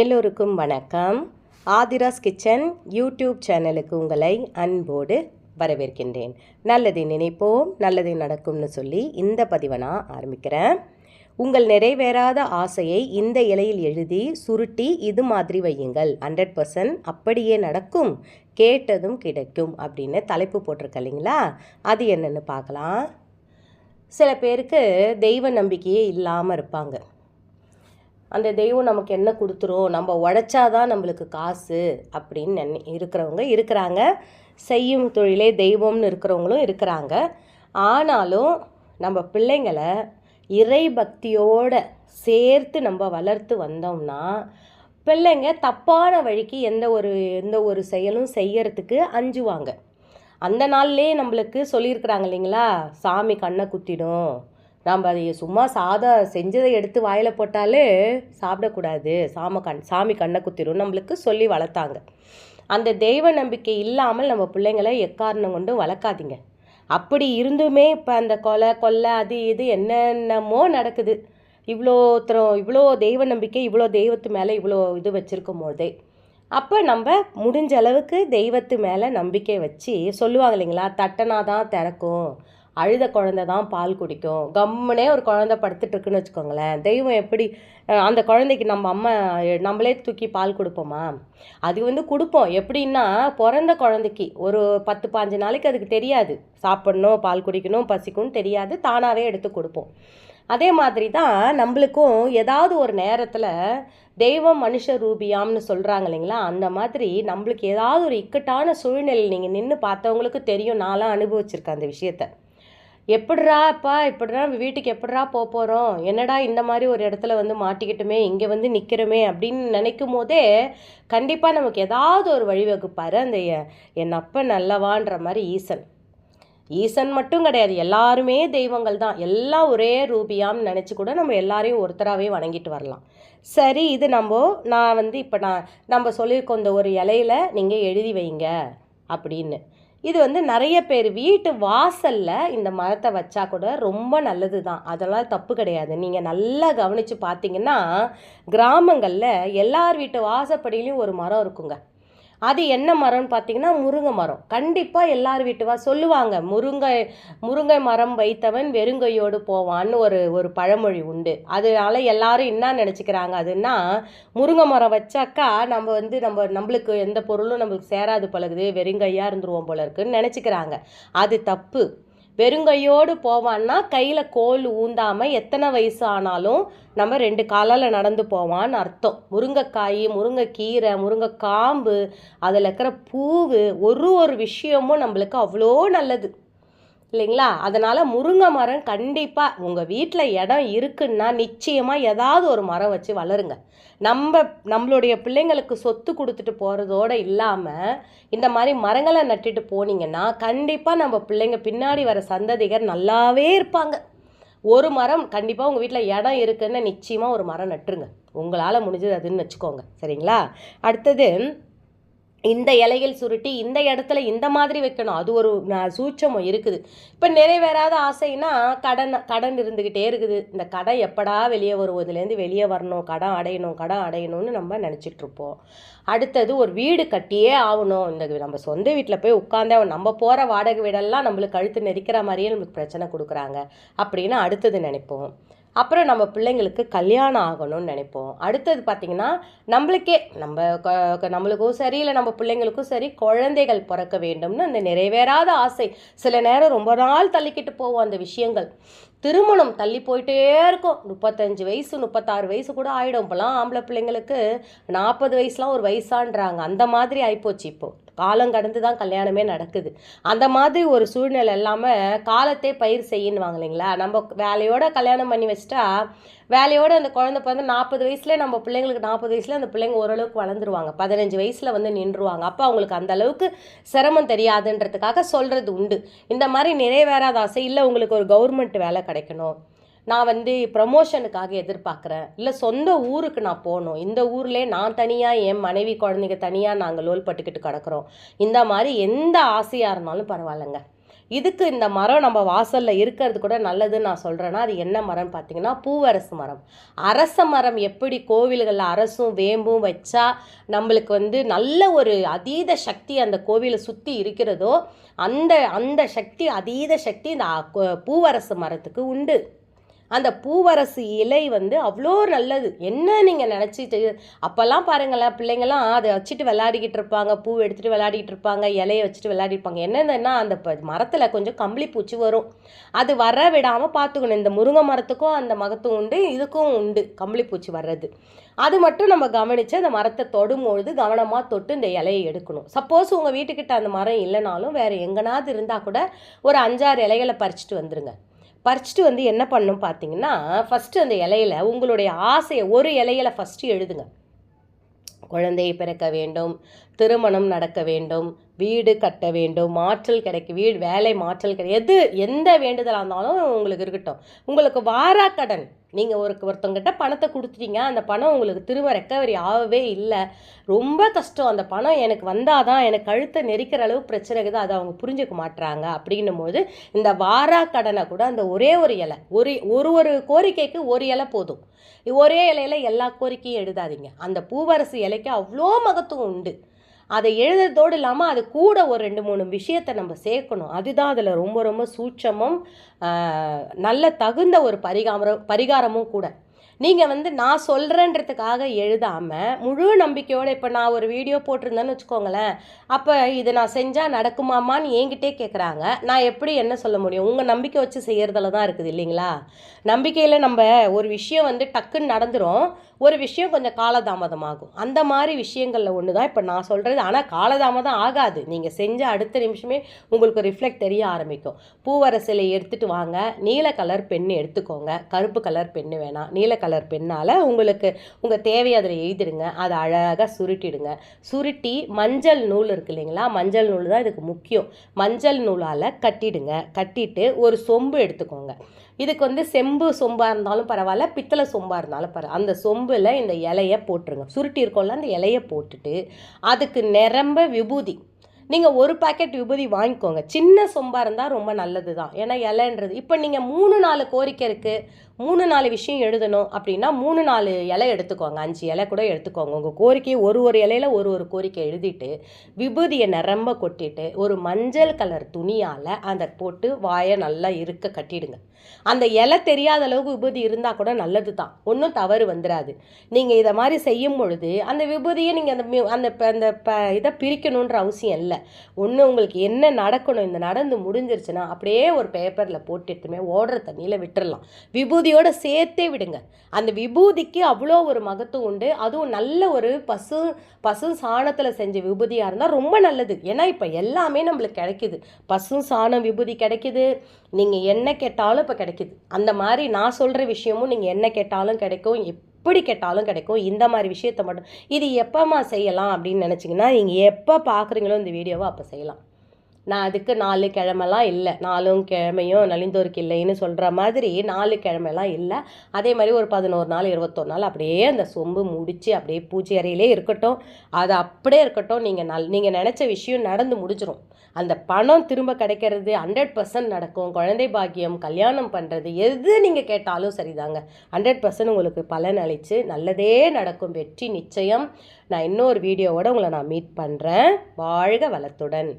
எல்லோருக்கும் வணக்கம். Aadhira's kitchen YouTube சேனலுக்கு உங்களை அன்போடு வரவேற்கின்றேன். நல்லதை நினைப்போம் நல்லது நடக்கும்னு சொல்லி இந்த பதிவை நான் ஆரம்பிக்கிறேன். உங்கள் நிறைவேறாத ஆசையை இந்த இலையில் எழுதி சுருட்டி இது மாதிரி வையுங்கள். ஹண்ட்ரட் பர்சன்ட் அப்படியே நடக்கும் கேட்டதும் கிடைக்கும் அப்படின்னு தலைப்பு போட்டிருக்க இல்லைங்களா? அது என்னென்னு பார்க்கலாம். சில பேருக்கு தெய்வ நம்பிக்கையே இல்லாமல் இருப்பாங்க. அந்த தெய்வம் நமக்கு என்ன கொடுத்துரும் நம்ம உழைச்சாதான் நம்மளுக்கு காசு அப்படின்னு நினை இருக்கிறவங்க இருக்கிறாங்க. செய்யும் தொழிலே தெய்வம்னு இருக்கிறவங்களும் இருக்கிறாங்க. ஆனாலும் நம்ம பிள்ளைங்களை இறை பக்தியோடு சேர்த்து நம்ம வளர்த்து வந்தோம்னா பிள்ளைங்க தப்பான வழிக்கு எந்த ஒரு எந்த ஒரு செயலும் செய்யறதுக்கு அஞ்சுவாங்க. அந்த நாள்லேயே நம்மளுக்கு சொல்லியிருக்கிறாங்க இல்லைங்களா? சாமி கண்ணை குத்திடும். நாம் அதை சும்மா சாதா செஞ்சதை எடுத்து வாயில் போட்டாலே சாப்பிடக்கூடாது. சாம கண் சாமி கண்ணை குத்திரும். நம்மளுக்கு சொல்லி வளர்த்தாங்க. அந்த தெய்வ நம்பிக்கை இல்லாமல் நம்ம பிள்ளைங்களை எக்காரணம் கொண்டும் வளர்க்காதீங்க. அப்படி இருந்துமே இப்போ அந்த கொலை கொள்ளை அது இது என்னென்னமோ நடக்குது. இவ்வளோ தரம் இவ்வளோ தெய்வ நம்பிக்கை இவ்வளோ தெய்வத்து மேலே இவ்வளோ இது வச்சுருக்கும் போதே. அப்போ நம்ம முடிஞ்ச அளவுக்கு தெய்வத்து மேலே நம்பிக்கை வச்சு சொல்லுவாங்க இல்லைங்களா? தட்டனா தான் திறக்கும். அழுத குழந்தை தான் பால் குடிக்கும். கம்முனே ஒரு குழந்தை படுத்துட்டு இருக்குன்னு வச்சுக்கோங்களேன். தெய்வம் எப்படி அந்த குழந்தைக்கு நம்ம அம்மா நம்மளே தூக்கி பால் கொடுப்போமா? அது வந்து கொடுப்போம். எப்படின்னா பிறந்த குழந்தைக்கு ஒரு பத்து பாஞ்சு நாளைக்கு அதுக்கு தெரியாது. சாப்பிடணும் பால் குடிக்கணும் பசிக்கும்னு தெரியாது. தானாகவே எடுத்து கொடுப்போம். அதே மாதிரி தான் நம்மளுக்கும் ஏதாவது ஒரு நேரத்தில் தெய்வம் மனுஷ ரூபியாம்னு சொல்கிறாங்க இல்லைங்களா? அந்த மாதிரி நம்மளுக்கு ஏதாவது ஒரு இக்கட்டான சூழ்நிலை நீங்கள் நின்று பார்த்தவங்களுக்கு தெரியும். நான்லாம் அனுபவிச்சிருக்கேன் அந்த விஷயத்த. எப்படிரா அப்பா இப்படிரா வீட்டுக்கு எப்படிரா போக போகிறோம் என்னடா இந்த மாதிரி ஒரு இடத்துல வந்து மாட்டிக்கிட்டுமே இங்கே வந்து நிற்கிறோமே அப்படின்னு நினைக்கும் போதே கண்டிப்பாக நமக்கு ஏதாவது ஒரு வழிவகுப்பார் அந்த என் அப்பன் நல்லவான்ற மாதிரி ஈசன். ஈசன் மட்டும் கிடையாது எல்லாருமே தெய்வங்கள் தான். எல்லாம் ஒரே ரூபியாம்னு நினச்சி கூட நம்ம எல்லாரையும் ஒருத்தராகவே வணங்கிட்டு வரலாம். சரி இது நம்ம நான் வந்து இப்போ நான் நம்ம சொல்லியிருக்கோம் இந்த ஒரு இலையில நீங்கள் எழுதி வைங்க அப்படின்னு. இது வந்து நிறைய பேர் வீட்டு வாசலில் இந்த மரத்தை வச்சா கூட ரொம்ப நல்லது தான் அதெல்லாம் தப்பு கிடையாது. நீங்கள் நல்லா கவனித்து பார்த்தீங்கன்னா கிராமங்களில் எல்லார் வீட்டு வாசப்படியிலையும் ஒரு மரம் இருக்குங்க. அது என்ன மரம்னு பார்த்தீங்கன்னா முருங்கை மரம். கண்டிப்பாக எல்லார் வீட்டு வா சொல்லுவாங்க முருங்கை முருங்கை மரம் வைத்தவன் வெறுங்கையோடு போவான்னு ஒரு ஒரு பழமொழி உண்டு. அதனால எல்லாரும் என்ன நினச்சிக்கிறாங்க அதுன்னா முருங்கை மரம் வச்சாக்கா நம்ம வந்து நம்ம நம்மளுக்கு எந்த பொருளும் நம்மளுக்கு சேராது பழகுது வெறுங்கையாக இருந்துருவோம் போல இருக்குன்னு நினச்சிக்கிறாங்க. அது தப்பு. வெறுங்கையோடு போவான்னா கையில் கோல் ஊந்தாமல் எத்தனை வயசு ஆனாலும் நம்ம ரெண்டு காலால் நடந்து போவான்னு அர்த்தம். முருங்கைக்காய் முருங்கைக்கீரை முருங்கைக்காம்பு அதில் இருக்கிற பூவு ஒரு ஒரு விஷயமும் நம்மளுக்கு அவ்வளோ நல்லது. இல்லைங்களா? அதனால் முருங்கை மரம் கண்டிப்பாக உங்கள் வீட்டில் இடம் இருக்குன்னா நிச்சயமாக ஏதாவது ஒரு மரம் வச்சு வளருங்க. நம்ம நம்மளுடைய பிள்ளைங்களுக்கு சொத்து கொடுத்துட்டு போகிறதோட இல்லாமல் இந்த மாதிரி மரங்களை நட்டுட்டு போனீங்கன்னா கண்டிப்பாக நம்ம பிள்ளைங்க பின்னாடி வர சந்ததிகர் நல்லாவே இருப்பாங்க. ஒரு மரம் கண்டிப்பாக உங்கள் வீட்டில் இடம் இருக்குன்னு நிச்சயமாக ஒரு மரம் நட்டுருங்க. உங்களால் முடிஞ்சது அதுன்னு வச்சுக்கோங்க. சரிங்களா? அடுத்தது இந்த இலையில் சுருட்டி இந்த இடத்துல இந்த மாதிரி வைக்கணும். அது ஒரு சூட்சமும் இருக்குது. இப்போ நிறைவேறாத ஆசைனா கடன் கடன் இருந்துக்கிட்டே இருக்குது. இந்த கடன் எப்படா வெளியே வரும்? இதுலேருந்து வெளியே வரணும். கடன் அடையணும் கடன் அடையணும்னு நம்ம நினச்சிட்டு இருப்போம் அடுத்தது ஒரு வீடு கட்டியே ஆகணும். இந்த நம்ம சொந்த வீட்டில் போய் உட்காந்தே நம்ம போகிற வாடகை வீடெல்லாம் நம்மளுக்கு கழுத்து நெரிக்கிற மாதிரியே நம்மளுக்கு பிரச்சனை கொடுக்குறாங்க. அப்படின்னு அடுத்தது நினைப்போம். அப்புறம் நம்ம பிள்ளைங்களுக்கு கல்யாணம் ஆகணும்னு நினைப்போம். அடுத்தது பார்த்திங்கன்னா நம்மளுக்கே நம்ம நம்மளுக்கும் சரி இல்லை நம்ம பிள்ளைங்களுக்கும் சரி குழந்தைகள் பிறக்க வேண்டும்னு அந்த நிறைவேறாத ஆசை. சில நேரம் ரொம்ப நாள் தள்ளிக்கிட்டு போவோம் அந்த விஷயங்கள். திருமணம் தள்ளி போயிட்டே இருக்கும். முப்பத்தஞ்சு வயசு முப்பத்தாறு வயசு கூட ஆகிடும் இப்போலாம் ஆம்பளை பிள்ளைங்களுக்கு நாற்பது வயசுலாம் ஒரு வயசான்றாங்க. அந்த மாதிரி ஆகிப்போச்சு இப்போ. காலம் கடந்து தான் கல்யாணமே நடக்குது. அந்த மாதிரி ஒரு சூழ்நிலை இல்லாமல் காலத்தே பயிர் செய்யணுவாங்க இல்லைங்களா? நம்ம வேலையோட கல்யாணம் பண்ணி வச்சிட்டா வேலையோட அந்த குழந்தை பிறந்து நாற்பது வயசுல நம்ம பிள்ளைங்களுக்கு நாற்பது வயசுல அந்த பிள்ளைங்க ஓரளவுக்கு வளர்ந்துருவாங்க. பதினஞ்சு வயசில் வந்து நின்றுவாங்க அப்போ அவங்களுக்கு அந்த அளவுக்கு சிரமம் தெரியாதுன்றதுக்காக சொல்கிறது உண்டு. இந்த மாதிரி நிறைவேறாத ஆசை இல்லை உங்களுக்கு ஒரு கவர்மெண்ட் வேலை கிடைக்கணும். நான் வந்து ப்ரமோஷனுக்காக எதிர்பார்க்குறேன். இல்லை சொந்த ஊருக்கு நான் போகணும். இந்த ஊர்லேயே நான் தனியாக என் மனைவி குழந்தைங்க தனியாக நாங்கள் லோல் பட்டுக்கிட்டு கிடக்குறோம். இந்த மாதிரி எந்த ஆசையாக இருந்தாலும் பரவாயில்லைங்க. இதுக்கு இந்த மரம் நம்ம வாசலில் இருக்கிறது கூட நல்லதுன்னு நான் சொல்கிறேன்னா அது என்ன மரம்னு பார்த்தீங்கன்னா பூவரசு மரம். அரச மரம் எப்படி கோவில்களில் அரசும் வேம்பும் வச்சா நம்மளுக்கு வந்து நல்ல ஒரு அதீத சக்தி அந்த கோவிலை சுற்றி இருக்கிறதோ அந்த அந்த சக்தி அதீத சக்தி இந்த பூவரசு மரத்துக்கு உண்டு. அந்த பூவரசு இலை வந்து அவ்வளோ நல்லது. என்ன நீங்கள் நினச்சிட்டு அப்போல்லாம் பாருங்களேன் பிள்ளைங்கள்லாம் அதை வச்சுட்டு விளையாடிக்கிட்டு இருப்பாங்க. பூ எடுத்துகிட்டு விளையாடிக்கிட்டு இருப்பாங்க இலையை வச்சுட்டு விளையாடிருப்பாங்க என்னதுன்னா அந்த மரத்தில் கொஞ்சம் கம்பளி பூச்சி வரும். அது வர விடாமல் பார்த்துக்கணும். இந்த முருங்கை மரத்துக்கும் அந்த மகத்தும் உண்டு இதுக்கும் உண்டு கம்பளி பூச்சி வர்றது. அது மட்டும் நம்ம கவனித்து அந்த மரத்தை தொடும்பொழுது கவனமாக தொட்டு இந்த இலையை எடுக்கணும். சப்போஸ் உங்கள் வீட்டுக்கிட்ட அந்த மரம் இல்லைனாலும் வேறு எங்கனாவது இருந்தால் கூட ஒரு அஞ்சாறு இலைகளை பறிச்சுட்டு வந்துடுங்க பறிச்சுட்டு வந்து என்ன பண்ணும் பார்த்தீங்கன்னா ஃபஸ்ட்டு அந்த இலையில உங்களுடைய ஆசையை ஒரு இலையில ஃபஸ்ட்டு எழுதுங்க. குழந்தையை பிறக்க வேண்டும் திருமணம் நடக்க வேண்டும் வீடு கட்ட வேண்டும் மாற்றல் கிடைக்க வீடு வேலை மாற்றல் கிடை எது எந்த வேண்டுதலாக இருந்தாலும் உங்களுக்கு இருக்கட்டும். உங்களுக்கு வாராக்கடன் நீங்கள் ஒரு ஒருத்தவங்கிட்ட பணத்தை கொடுத்துட்டீங்க அந்த பணம் உங்களுக்கு திரும்ப ரெக்கவரி ஆகவே இல்லை. ரொம்ப கஷ்டம். அந்த பணம் எனக்கு வந்தால் தான் எனக்கு கழுத்தை நெரிக்கிற அளவு பிரச்சனை இருக்குது அதை அவங்க புரிஞ்சுக்க மாட்டுறாங்க அப்படின்னும் போது இந்த வாராக்கடனை கூட அந்த ஒரே ஒரு இலை ஒரு ஒரு ஒரு கோரிக்கைக்கு ஒரு இலை போதும். ஒரே இலையில எல்லா கோரிக்கையும் எழுதாதீங்க. அந்த பூவரசு இலைக்கு அவ்வளோ மகத்துவம் உண்டு. அதை எழுதுறதோடு இல்லாமல் அது கூட ஒரு ரெண்டு மூணு விஷயத்தை நம்ம சேர்க்கணும். அதுதான் அதில் ரொம்ப ரொம்ப சூட்சமும் நல்ல தகுந்த ஒரு பரிகாரம் பரிகாரமும் கூட. நீங்கள் வந்து நான் சொல்கிறேன்றதுக்காக எழுதாமல் முழு நம்பிக்கையோடு இப்போ நான் ஒரு வீடியோ போட்டிருந்தேன்னு வச்சுக்கோங்களேன். அப்போ இது நான் செஞ்சால் நடக்குமாமான்னு என்கிட்டே கேட்குறாங்க நான் எப்படி என்ன சொல்ல முடியும்? உங்கள் நம்பிக்கை வச்சு செய்கிறதுல தான் இருக்குது இல்லைங்களா? நம்பிக்கையில் நம்ம ஒரு விஷயம் வந்து டக்குன்னு நடந்துடும் ஒரு விஷயம் கொஞ்சம் காலதாமதமாகும். அந்த மாதிரி விஷயங்களில் ஒன்று தான் இப்போ நான் சொல்கிறது ஆனால் காலதாமதம் ஆகாது. நீங்கள் செஞ்ச அடுத்த நிமிஷமே உங்களுக்கு ரிஃப்ளெக்ட் தெரிய ஆரம்பிக்கும். பூவரசிலை எடுத்துகிட்டு வாங்க. நீல கலர் பெண்ணு எடுத்துக்கோங்க. கருப்பு கலர் பென்னு வேணாம். நீல கலர் பெண்ணால் உங்களுக்கு உங்கள் தேவையை அதில் எழுதிடுங்க. அதை அழகாக சுருட்டிடுங்க. சுருட்டி மஞ்சள் நூல் இருக்கு இல்லைங்களா? மஞ்சள் நூல் தான் இதுக்கு முக்கியம். மஞ்சள் நூலால் கட்டிடுங்க. கட்டிட்டு ஒரு சொம்பு எடுத்துக்கோங்க. இதுக்கு வந்து செம்பு சொம்பாக இருந்தாலும் பரவாயில்ல பித்தளை சொம்பாக இருந்தாலும் பரவாயில்ல அந்த சொம்பில் இந்த இலையை போட்டுருங்க. சுருட்டி இருக்கோம்ல அந்த இலையை போட்டுட்டு அதுக்கு நிரம்ப விபூதி. நீங்கள் ஒரு பாக்கெட் விபூதி வாங்கிக்கோங்க. சின்ன சொம்பாக இருந்தால் ரொம்ப நல்லது தான் ஏன்னா இலைன்றது இப்போ நீங்கள் மூணு நாலு கோரிக்கை இருக்குது மூணு நாலு விஷயம் எழுதணும் அப்படின்னா மூணு நாலு இலை எடுத்துக்கோங்க. அஞ்சு இலை கூட எடுத்துக்கோங்க. உங்கள் கோரிக்கையை ஒரு ஒரு இலையில ஒரு ஒரு கோரிக்கை எழுதிட்டு விபூதியை நிரம்ப கொட்டிட்டு ஒரு மஞ்சள் கலர் துணியால் அதை போட்டு வாயை நல்லா இருக்க கட்டிடுங்க. அந்த இலை தெரியாத அளவுக்கு விபூதி இருந்தால் கூட நல்லது தான் ஒன்றும் தவறு வந்துடாது நீங்கள் இதை மாதிரி செய்யும் பொழுது அந்த விபூதியை நீங்கள் அந்த அந்த அந்த ப இதை பிரிக்கணுன்ற அவசியம் இல்லை. ஒன்று உங்களுக்கு என்ன நடக்கணும் இந்த நடந்து முடிஞ்சிருச்சுன்னா அப்படியே ஒரு பேப்பரில் போட்டு எடுத்துமே ஓடுற தண்ணியில் விட்டுறலாம். விபூதியோட சேர்த்தே விடுங்க. அந்த விபூதிக்கு அவ்வளோ ஒரு மகத்துவம் உண்டு. அதுவும் நல்ல ஒரு பசு பசு சாணத்தில் செஞ்ச விபூதியாக இருந்தால் ரொம்ப நல்லது. ஏன்னா இப்போ எல்லாமே நம்மளுக்கு கிடைக்குது. பசு சாணம் விபூதி கிடைக்குது. நீங்கள் என்ன கேட்டாலும் இப்போ கிடைக்குது. அந்த மாதிரி நான் சொல்கிற விஷயமும் நீங்கள் என்ன கேட்டாலும் கிடைக்கும். எப்படி கேட்டாலும் கிடைக்கும். இந்த மாதிரி விஷயத்த மட்டும். இது எப்போம்மா செய்யலாம் அப்படின்னு நினச்சிங்கன்னா நீங்கள் எப்போ பார்க்குறீங்களோ இந்த வீடியோவை அப்போ செய்யலாம். நான் அதுக்கு நாலு கிழமெல்லாம் இல்லை. நாலும் கிழமையும் நலிந்தோருக்கு இல்லைன்னு சொல்கிற மாதிரி நாலு கிழமைலாம் இல்லை. அதே மாதிரி ஒரு பதினோரு நாள் இருபத்தொரு நாள் அப்படியே அந்த சொம்பு முடித்து அப்படியே பூஜை அறையிலே இருக்கட்டும். அது அப்படியே இருக்கட்டும். நீங்கள் நல் நீங்கள் நினச்ச விஷயம் நடந்து முடிச்சிடும் அந்த பணம் திரும்ப கிடைக்கிறது ஹண்ட்ரட் பர்சன்ட் நடக்கும். குழந்தை பாக்கியம் கல்யாணம் பண்ணுறது எது நீங்கள் கேட்டாலும் சரிதாங்க. ஹண்ட்ரட் பர்சன்ட் உங்களுக்கு பலன் அளித்து நல்லதே நடக்கும். வெற்றி நிச்சயம். நான் இன்னொரு வீடியோவோட உங்களை நான் மீட் பண்ணுறேன் வாழ்க வளத்துடன்.